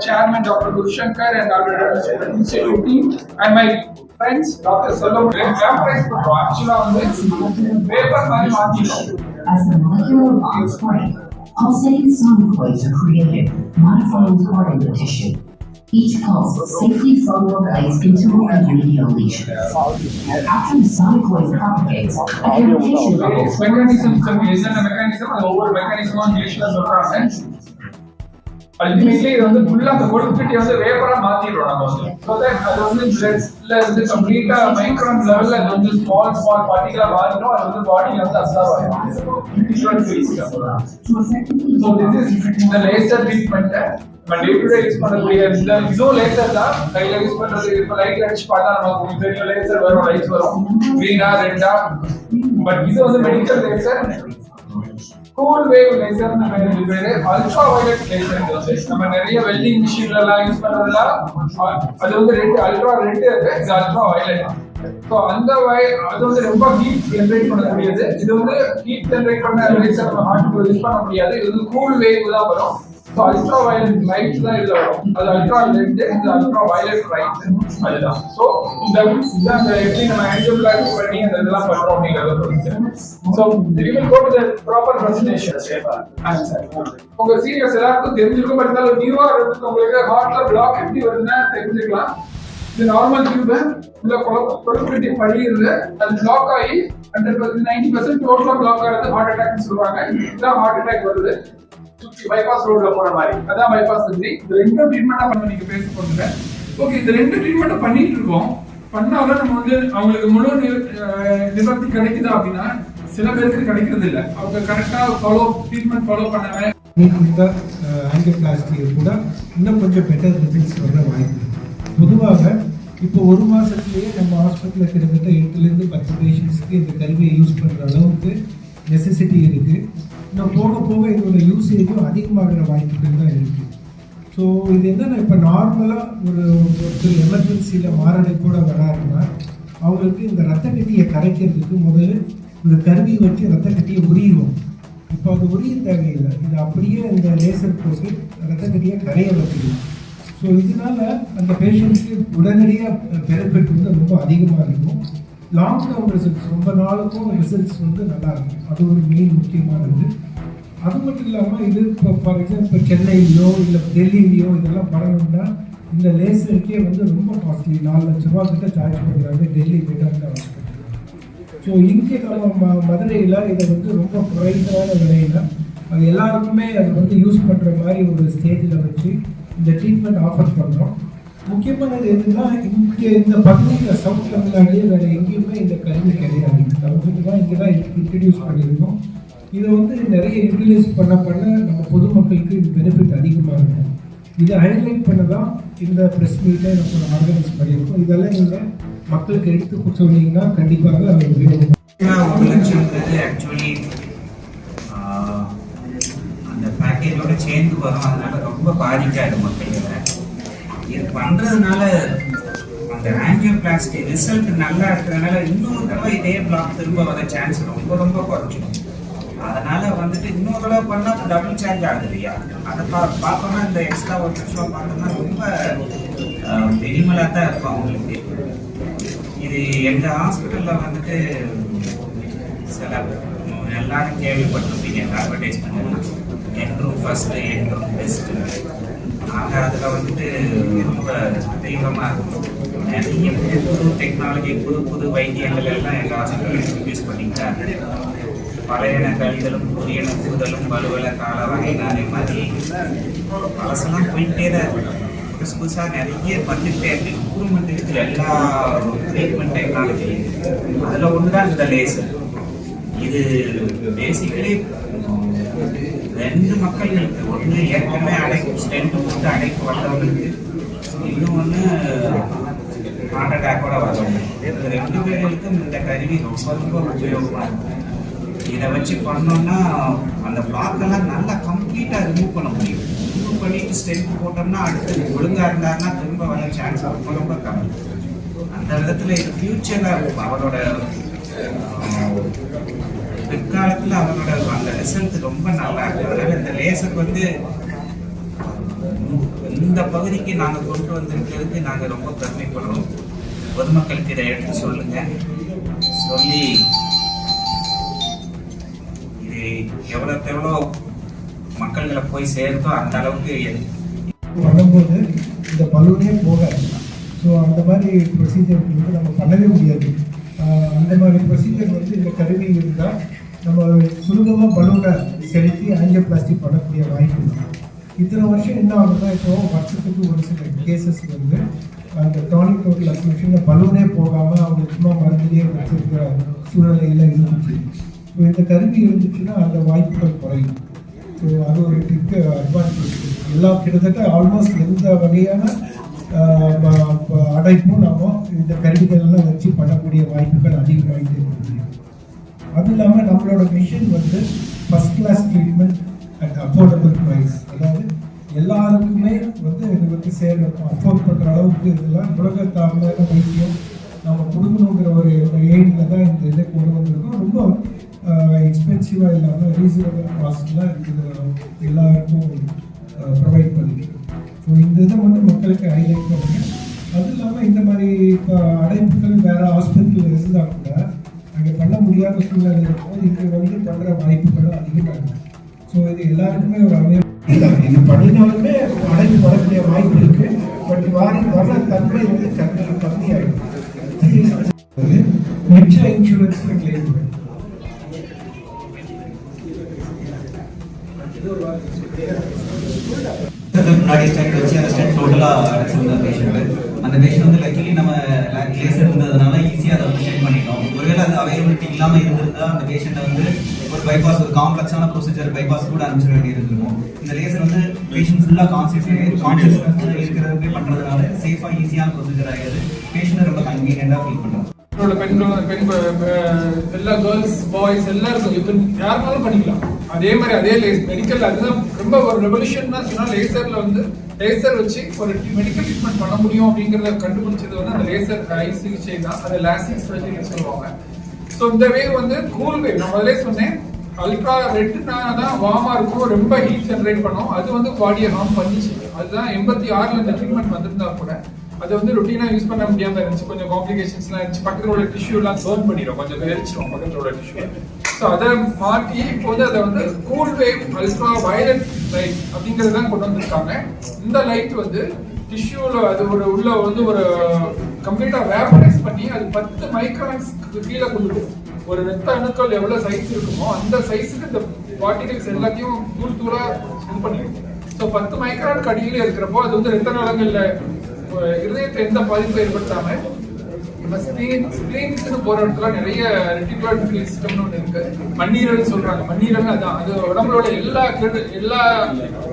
chairman, Dr. Gurushankar, and our institute team, and my friends, Dr. Salom. As the molecular law spread, pulsating sonic waves are created, modifying target tissue. Each pulse safely photoplays into a medial lesion. After the sonic wave propagates, a irritation level. Mechanism, mechanism, mechanism, over mechanism on lesion. Ultimately இது வந்து ஃபுல்லா அந்த கொழுக்கட்டியை வந்து வேப்பரா மாத்திடுறோம் நம்ம வந்து. So that அது வந்து பிளட்ல இருந்து கம்ப்ளீட்டா மைக்ரான் லெவல்ல அது வந்து ஸ்மால் ஸ்மால் பார்ட்டிகளா மாறிடும். அது வந்து பாடியில வந்து அப்சர்வ் ஆயிடும் to ஸோ திஸ் இஸ் இந்த லேசர் ட்ரீட்மெண்ட் நம்ம டே டு டே யூஸ் பண்ணக்கூடிய இந்த இதுவும் லேசர் தான் கையில யூஸ் பண்றது. இப்ப லைட் அடிச்சு பார்த்தா நமக்கு தெரியும். லேசர் வரும் லைட் வரும். க்ரீனா ரெட்டா பட் இது வந்து medical laser cool wave laser நம்ம இது பேரு. அல்ட்ரா வயலட் லேசர் நம்ம நிறைய வெல்டிங் மிஷின்ல எல்லாம் யூஸ் பண்றதுல அது வந்து ரெட் அல்ட்ரா ரெட் இது அல்ட்ரா வயலட் ஸோ அந்த வய அது வந்து ரொம்ப ஹீட் ஜென்ரேட் பண்ணக்கூடியது. இது வந்து ஹீட் ஜென்ரேட் பண்ண லேசர் நம்ம ஹார்ட் யூஸ் பண்ண முடியாது. இது வந்து கூல் வேவ் தான் வரும். ஸோ அல்ட்ரா வயலட் லைட் தான் இதுல வரும். அது அல்ட்ரா ரெட் இது அல்ட்ரா வயலட் ரைட் அதுதான். ஸோ இந்த இந்த அந்த எப்படி நம்ம ஆன்ஜியோபிளாஸ்டி பண்ணி அந்த இதெல்லாம் பண்றோம் அப்படிங்கறத so we will go to the proper presentation. உங்க சீரியஸ் எல்லாருக்கும் தெரிஞ்சிருக்கும். பட் இருந்தாலும் நியூவா இருக்கு. உங்களுக்கு ஹார்ட்ல பிளாக் எப்படி வருதுன்னா தெரிஞ்சுக்கலாம். இது நார்மல் டியூப் உள்ள கொலஸ்ட்ரல் படியுது அது பிளாக் ஆகி ஹண்ட்ரட் பர்சன்ட் நைன்டி பர்சன்ட் டோட்டலா பிளாக் ஆகிறது ஹார்ட் அட்டாக்னு சொல்லுவாங்க. இதுதான் ஹார்ட் அட்டாக் வருது. பைபாஸ் ரோட்ல போற மாதிரி. அதான் பைபாஸ் சர்ஜரி இது ரெண்டும் ட்ரீட்மெண்டா பண்ண நீங்க பேச போறீங்க ஓகே இந்த ரெண்டு ட்ரீட்மெண்ட் பண்ணிட்டு இருக்கோம். பண்ணாலும் நம்ம வந்து அவங்களுக்கு முழு நிவர்த்தி கிடைக்குதா அப்படின்னா சில பேருக்கு கிடைக்கிறது இல்ல. அவங்க கரெக்டா ஃபாலோ ட்ரீட்மெண்ட் ஃபாலோ பண்ணாம uh, இந்த ஆங்கியோபிளாஸ்டியை கூட இன்னும் கொஞ்சம் பெட்டர் ரிசல்ட்ஸ் வர வாய்ப்பு பொதுவாக இப்போ ஒரு மாதத்துலேயே நம்ம ஹாஸ்பிட்டலில் கிட்டத்தட்ட எட்டுலேருந்து பத்து பேஷண்ட்ஸ்க்கு இந்த கருவியை யூஸ் பண்ணுற அளவுக்கு நெசசிட்டி இருக்குது இன்னும் போக போக இதோட யூசேஜும் அதிகமாகிற வாய்ப்புகள் தான் இருக்குது ஸோ இது என்னென்னா இப்போ நார்மலாக ஒரு ஒருத்தர் எமர்ஜென்சியில் மாரடைப்போட வராருன்னா அவங்களுக்கு இந்த ரத்த கட்டியை கரைக்கிறதுக்கு முதல்ல இந்த கருவி வச்சு ரத்த கட்டியை உரியுவோம். இப்போ அது உரிய தேவையில்லை. இது அப்படியே இந்த லேசர் போட்டு ரத்த கட்டியை கரைய வைக்கணும். ஸோ இதனால அந்த பேஷண்ட்ஸுக்கு உடனடியாக பெனிஃபிட் வந்து ரொம்ப அதிகமாக இருக்கும். லாங் டேர்ம் ரிசல்ட்ஸ் ரொம்ப நாளுக்கும் ரிசல்ட்ஸ் வந்து நல்லா இருக்கும். அது ஒரு மெயின் முக்கியமானது. அது மட்டும் இல்லாமல் இது இப்போ ஃபார் எக்ஸாம்பிள் சென்னையிலோ இல்லை டெல்லியிலையோ இதெல்லாம் பண்ணணும்னா இந்த லேசருக்கே வந்து ரொம்ப காஸ்ட்லி நாலு லட்ச ரூபா கிட்ட சார்ஜ் பண்ணுறாங்க டெல்லி மெட்ராஸ் ஹாஸ்பிட்டல் ஸோ இங்கே நம்ம ம- மதுரையில் இதை வந்து ரொம்ப குறைவான விலையில் அது எல்லாருக்குமே அது வந்து யூஸ் பண்ணுற மாதிரி ஒரு ஸ்டேஜில் வச்சு இந்த ட்ரீட்மெண்ட் ஆஃபர் பண்ணுறோம் முக்கியமானது எதுன்னா இங்கே இந்த பகுதியில் சவுத் தமிழ்நாடு வேறு எங்கேயுமே இந்த கல்வி கிடையாது. தமிழ்நாடு தான் இங்கே தான் இன்ட்ரடியூஸ் பண்ணியிருக்கோம். இதை வந்து நிறைய யூட்டிலைஸ் பண்ண பண்ண நம்ம பொதுமக்களுக்கு இது பெனிஃபிட் அதிகமாக இருக்கும். இதை ஹைலைட் பண்ண தான் இந்த ப்ரெஸ் மீட்டை நம்ம ஆர்கனைஸ் பண்ணியிருக்கோம். இதெல்லாம் நீங்கள் மக்களுக்கு எடுத்து சொன்னீங்கன்னா கண்டிப்பாக அது உபயோகம் ஒரு லட்சம்ன்றது ஆக்சுவலி அந்த பேக்கேஜோட சேர்ந்து வரும். அதனால ரொம்ப பாதிக்காது மக்கள்களை இது. பண்ணுறதுனால அந்த ஆங்கியோபிளாஸ்டி ரிசல்ட் நல்லா இருக்கிறதுனால இன்னொரு தடவை இதே பிளாக் திரும்ப வர சான்ஸ் ரொம்ப ரொம்ப குறைச்சிடும் அதனால வந்துட்டு இன்னொரு தடவை பண்ணா டபுள் சார்ஜ் ஆகுது இல்லையா அதை பா பார்த்தோம்னா இந்த எக்ஸ்ட்ரா ஒரு லட்சம் பார்த்தோம்னா ரொம்ப மினிமலாக தான் இருக்கும் அவங்களுக்கு. இது எங்கள் ஹாஸ்பிட்டலில் வந்துட்டு சில எல்லாரும் கேள்விப்பட்டிருப்பீங்க அட்வர்டைஸ்மெண்ட் ஃபஸ்ட்டு ஃபர்ஸ்ட் என்ட்ரூம் பெஸ்ட்டு ஆக அதில் வந்துட்டு ரொம்ப தீவிரமாக இருக்கும். நிறைய புது புது டெக்னாலஜி புது புது வைத்தியங்கள் எல்லாம் எங்கள் ஹாஸ்பிட்டலில் இன்ட்ரடியூஸ் பண்ணிக்கிட்டாங்க பழையன கழிதலும் புதியன கூதலும் வலுவல கால வகைனாலே மாதிரி. பழசெல்லாம் போயிட்டே தான் இருக்கு. புதுசு புதுசாக நிறைய வந்துட்டே இருக்கு. இம்ப்ரூவ்மெண்ட் இருக்குது எல்லா ட்ரீட்மெண்ட் டெக்னாலஜி அதில் ஒன்று தான் இந்த லேசர் இது பேசிக்கலி ரெண்டு மக்களுக்கு ஒன்று ஏற்கனவே அடைப்பு ஸ்டென்ட் போட்டு அடைப்பு வந்தவங்களுக்கு இன்னொன்று ஹார்ட் அட்டாக்கோட வரவங்க ரெண்டு பேர்களுக்கும் இந்த கருவி ரொம்ப ரொம்ப உபயோகமாக இருக்கும் இதை வச்சு பண்ணோம்னா அந்த பிளாக்கெல்லாம் நல்லா கம்ப்ளீட்டாக ரிமூவ் பண்ண முடியும். ரிமூவ் பண்ணிட்டு ஸ்டெப் போட்டோம்னா அடுத்து ஒழுங்காக இருந்தாருன்னா திரும்ப வர சான்ஸ் ரொம்ப ரொம்ப கம்மி. அந்த விதத்தில் இது ஃபியூச்சரில் அவரோட பிற்காலத்தில் அவரோட அந்த ரிசல்ட் ரொம்ப நல்லா இருக்கு. அதனால இந்த லேசர் வந்து இந்த பகுதிக்கு நாங்கள் கொண்டு வந்திருக்கிறதுக்கு நாங்கள் ரொம்ப பெருமைப்படுறோம். பொதுமக்களுக்கு இதை எடுத்து சொல்லுங்க. சொல்லி எவ்வளோக்கு எவ்வளோ மக்கள்களை போய் சேர்த்தோ அந்த அளவுக்கு பண்ணும்போது இந்த பலூனே போகாது. ஸோ அந்த மாதிரி ப்ரொசீஜர் வந்து நம்ம பண்ணவே முடியாது. அந்த மாதிரி ப்ரொசீஜர் வந்து இந்த கருவி இருந்தால் நம்ம சுலபமாக பலூனை செலுத்தி ஆஞ்சியோபிளாஸ்டிக் பண்ணக்கூடிய வாய்ப்பு இருக்கு. இத்தனை வருஷம் என்ன ஆகுதுன்னா இப்போ வருஷத்துக்கு ஒரு சில கேசஸ் வந்து அந்த டானிக் டோட்டல் அக்யூஷனில் பலூனே போகாமல் அவங்க சும்மா மருந்துலேயே வச்சிருக்கிற சூழ்நிலையில் இருந்துச்சு. ஸோ இந்த கருவி இருந்துச்சுன்னா அந்த வாய்ப்புகள் குறையும். ஸோ அது ஒரு பிக் அட்வான்டேஜ் எல்லா கிட்டத்தட்ட ஆல்மோஸ்ட் எந்த வகையான ப- அடைப்பும் நாம் இந்த கருவிகள்லாம் வச்சு பண்ணக்கூடிய வாய்ப்புகள் அதிகமாகிட்டே இருக்குது அது இல்லாமல் நம்மளோட மிஷன் வந்து first class treatment at affordable price அதாவது எல்லாருக்குமே வந்து இது வந்து சேர அஃபோர்ட் பண்ணுற அளவுக்கு இதெல்லாம் உலக தாழ்மையான வைத்தியம் நம்ம கொடுக்கணுங்கிற ஒரு எய்டில் தான் இந்த இதை கொண்டு வந்திருக்கோம். ரொம்ப எக்ஸ்பென்சிவாக இல்லாமல் ரீசனபிள் காஸ்ட்லாம் இது எல்லாருக்கும் ப்ரொவைட் பண்ணிருக்கோம் ஸோ இந்த இதை வந்து மக்களுக்கு ஹைலைட் பண்ணுங்க அது இல்லாமல் இந்த மாதிரி இப்போ அடைப்புகள் வேறு ஹாஸ்பிட்டல் இருந்தால் கூட அங்கே பண்ண முடியாத சூழ்நிலை இருக்கும்போது இங்கே வந்து பண்ணுற வாய்ப்புகளும் அதிகமாக இருக்கு ஸோ இது எல்லாருக்குமே ஒரு அமைப்பு இது பண்ணினாலுமே அடைப்பு வரக்கூடிய வாய்ப்பு இருக்கு பட் வாரி வர தன்மை வந்து கம்மி கம்மியாயிடும் மிச்ச இன்சூரன்ஸ்ல கிளைம் பண்ணும் வச்சு அந்த ஸ்டெண்ட் டோட்டலாக அடைச்சிருந்த பேஷண்ட் அந்த பேஷண்ட் வந்து லக்கிலி நம்ம லேசர் இருந்ததுனால ஈஸியாக அதை வந்து ஸ்டெண்ட் பண்ணிட்டோம். ஒருவேளை அந்த அவைலபிலிட்டி இல்லாமல் இருந்திருந்தா அந்த பேஷண்ட்டை வந்து ஒரு பைபாஸ் ஒரு காம்ப்ளெக்ஸான ப்ரொசீஜர் பைபாஸ் கூட அனுப்பிச்சிட வேண்டியிருந்திருக்கும் இந்த லேசர் வந்து பேஷண்ட் ஃபுல்லாக கான்சியஸ் கான்சியஸ்னஸ் இருக்கிறதுக்கு பண்ணுறதுனால சேஃபாக ஈஸியான ப்ரொசீஜர் ஆகிடுது பேஷண்ட்டை ரொம்ப கன்வீனியண்டாக ஃபீல் பண்ணுறோம் நம்மளோட பெண்கள் பெண் எல்லா கேர்ள்ஸ் பாய்ஸ் எல்லாருக்கும் எப்படி யாருனாலும் பண்ணிக்கலாம். அதே மாதிரி அதே லேஸ் மெடிக்கல் அதுதான் ரொம்ப ஒரு ரெவல்யூஷன் தான் லேசரில் வந்து லேசர் வச்சு ஒரு மெடிக்கல் ட்ரீட்மெண்ட் பண்ண முடியும் அப்படிங்கிறத கண்டுபிடிச்சது வந்து அந்த லேசர் ஐ சிகிச்சை தான். அதை லாசிக் சர்ஜரின்னு சொல்லுவாங்க. ஸோ இந்த வேவ் வந்து கூல் வேவ் நான் முதலே சொன்னேன் அல்ட்ரா ரெட்னா தான் வார்மா இருக்கும் ரொம்ப ஹீட் ஜென்ரேட் பண்ணும் அது வந்து பாடியை ஹார்ம் பண்ணிச்சு. அதுதான் எண்பத்தி ஆறில் இந்த ட்ரீட்மெண்ட் வந்திருந்தா கூட. அது வந்து ரொட்டீனாக யூஸ் பண்ண முடியாம இருந்துச்சு. கொஞ்சம் காம்ப்ளிகேஷன்ஸ்லாம் இருந்துச்சு. பக்கத்துல உள்ள டிஷ்யூ எல்லாம் பண்ணிடும் கொஞ்சம் எரிச்சிடும் பக்கத்துல உள்ள டிஷ்யூ ஸோ அதை மாற்றி இப்போ வந்து அதை வந்து cool wave ultra violet light அப்படிங்கிறது தான் கொண்டு வந்திருக்காங்க. இந்த லைட் வந்து டிஷ்யூல அது ஒரு உள்ள வந்து ஒரு கம்ப்ளீட்டா வேப்பரைஸ் பண்ணி அது பத்து மைக்ரான்ஸ்க்கு கீழே கொண்டு ஒரு ரத்த அணுக்கள் எவ்வளவு சைஸ் இருக்குமோ அந்த சைஸுக்கு இந்த பார்ட்டிகல்ஸ் எல்லாத்தையும் தூள் தூளா இது பண்ணிடும் ஸோ பத்து மைக்ரான் அடியில இருக்கிறப்போ அது வந்து ரத்த நாளங்கள்ல இருதயத்தை எந்த பாதிப்பும் ஏற்படுத்தாம நம்ம ஸ்பிளீன் ஸ்பிளீன்ஸ்னு போற இடத்துல நிறைய ரெட்டிகுலர் சிஸ்டம்னு ஒன்று இருக்கு. மண்ணீரல் சொல்றாங்க. மண்ணீரல் அதான். அது உடம்புல எல்லா கெடு எல்லா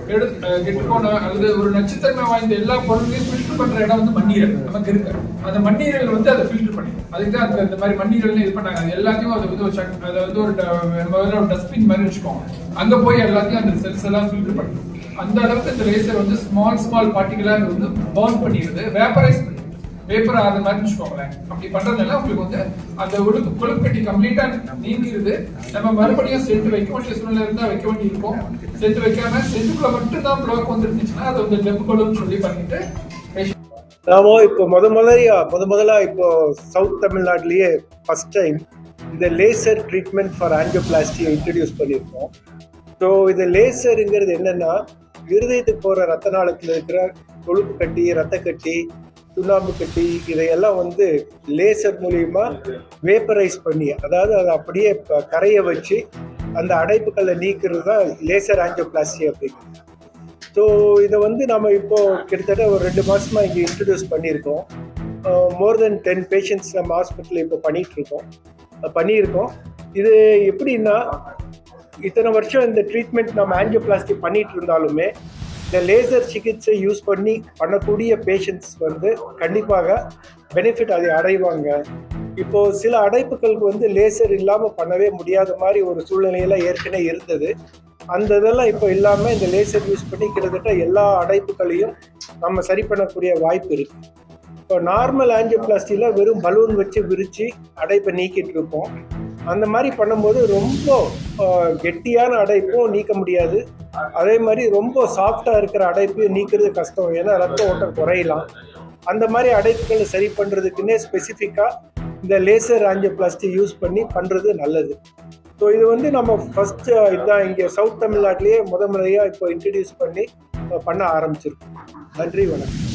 கெடு அஹ் கெட்டு போன அல்லது ஒரு நச்சுத்தன்மை வாய்ந்த எல்லா பொருளையும் ஃபில்டர் பண்ற இடம் வந்து மண்ணீரல் நமக்கு இருக்கு. அந்த மண்ணீரல் வந்து அதை ஃபில்டர் பண்ணி அதுக்கு தான் அந்த- இந்த மாதிரி மண்ணீரல்னு இது பண்ணாங்க. அது எல்லாத்தையும் அதை வந்து ஒரு சக் அதை வந்து ஒரு நம்ம ஒரு டஸ்ட்பின் மாதிரி வச்சுக்கோங்க. அங்க போய் எல்லாத்தையும் அந்த செல்ஸ் எல்லாம் ஃபில்டர் பண்ணி அந்த அளவுக்கு இந்த லேசர் வந்து ஸ்மால் ஸ்மால் பார்ட்டிகளா வந்து பர்ன் பண்ணிடுது வேப்பரைஸ் பண்ணி பேப்பர் ஆகிற மாதிரி வச்சுக்கோங்களேன். அப்படி பண்றதுனால உங்களுக்கு வந்து அந்த உழுக்கு கொழுப்பெட்டி கம்ப்ளீட்டா நீங்கிருது நம்ம மறுபடியும் செட்டு வைக்க வேண்டிய சூழ்நிலை இருந்தா வைக்க வேண்டி இருக்கும் செட்டு வைக்காம செட்டுக்குள்ள மட்டும் தான் பிளாக் வந்துருந்துச்சுன்னா அது வந்து டெப் கொழுன்னு சொல்லி பண்ணிட்டு patient நாம இப்போ முத முதலியா முத முதலா இப்போ சவுத் தமிழ்நாட்டிலேயே ஃபர்ஸ்ட் டைம் இந்த லேசர் ட்ரீட்மெண்ட் ஃபார் ஆஞ்சியோபிளாஸ்டியை இன்ட்ரடியூஸ் பண்ணியிருக்கோம். ஸோ இது லேசருங்கிறது என்னன்னா இருதயத்துக்கு போகிற ரத்த நாளத்தில் இருக்கிற கொழுப்பு கட்டி ரத்த கட்டி சுண்ணாம்பு கட்டி இதையெல்லாம் வந்து லேசர் மூலியமா வேப்பரைஸ் பண்ணி அதாவது அதை அப்படியே கரைய வச்சு அந்த அடைப்புகளை நீக்கிறது தான் லேசர் ஆஞ்சியோபிளாஸ்டி அப்படிங்கிறது. ஸோ இதை வந்து நம்ம இப்போ கிட்டத்தட்ட ஒரு ரெண்டு மாசமா இங்கே இன்ட்ரடியூஸ் பண்ணியிருக்கோம். மோர் தென் டென் பேஷண்ட்ஸ் நம்ம ஹாஸ்பிட்டலில் இப்போ பண்ணிட்டு இருக்கோம். பண்ணியிருக்கோம். இது எப்படின்னா இத்தனை வருஷம் இந்த ட்ரீட்மெண்ட் நம்ம ஆன்ஜியோபிளாஸ்டி பண்ணிட்டு இருந்தாலுமே இந்த லேசர் சிகிச்சை யூஸ் பண்ணி பண்ணக்கூடிய பேஷண்ட்ஸ் வந்து கண்டிப்பாக பெனிஃபிட் அதை அடைவாங்க. இப்போ சில அடைப்புகளுக்கு வந்து லேசர் இல்லாமல் பண்ணவே முடியாத மாதிரி ஒரு சூழ்நிலையெல்லாம் ஏற்கனவே இருந்தது. அந்த இதெல்லாம் இப்போ இல்லாமல் இந்த லேசர் யூஸ் பண்ணி கிட்டத்தட்ட எல்லா அடைப்புகளையும் நம்ம சரி பண்ணக்கூடிய வாய்ப்பு இருக்கு. இப்போ நார்மல் ஆன்ஜியோபிளாஸ்டியில் வெறும் பலூன் வச்சு விரித்து அடைப்பை நீக்கிட்டு இருப்போம். அந்த மாதிரி பண்ணும்போது ரொம்ப கெட்டியான அடைப்பும் நீக்க முடியாது. அதே மாதிரி ரொம்ப சாஃப்டாக இருக்கிற அடைப்பையும் நீக்கிறது கஷ்டம். ஏன்னா ரத்த ஓட்டம் குறையலாம். அந்த மாதிரி அடைப்புகளை சரி பண்ணுறதுக்குன்னே ஸ்பெசிஃபிக்காக இந்த லேசர் ஆஞ்சியோபிளாஸ்டி யூஸ் பண்ணி பண்ணுறது நல்லது. ஸோ இது வந்து நம்ம ஃபஸ்ட்டு இதுதான் இங்கே சவுத் தமிழ்நாட்டிலேயே முத முறையாக இப்போ இன்ட்ரடியூஸ் பண்ணி பண்ண ஆரம்பிச்சிருக்கோம். நன்றி வணக்கம்.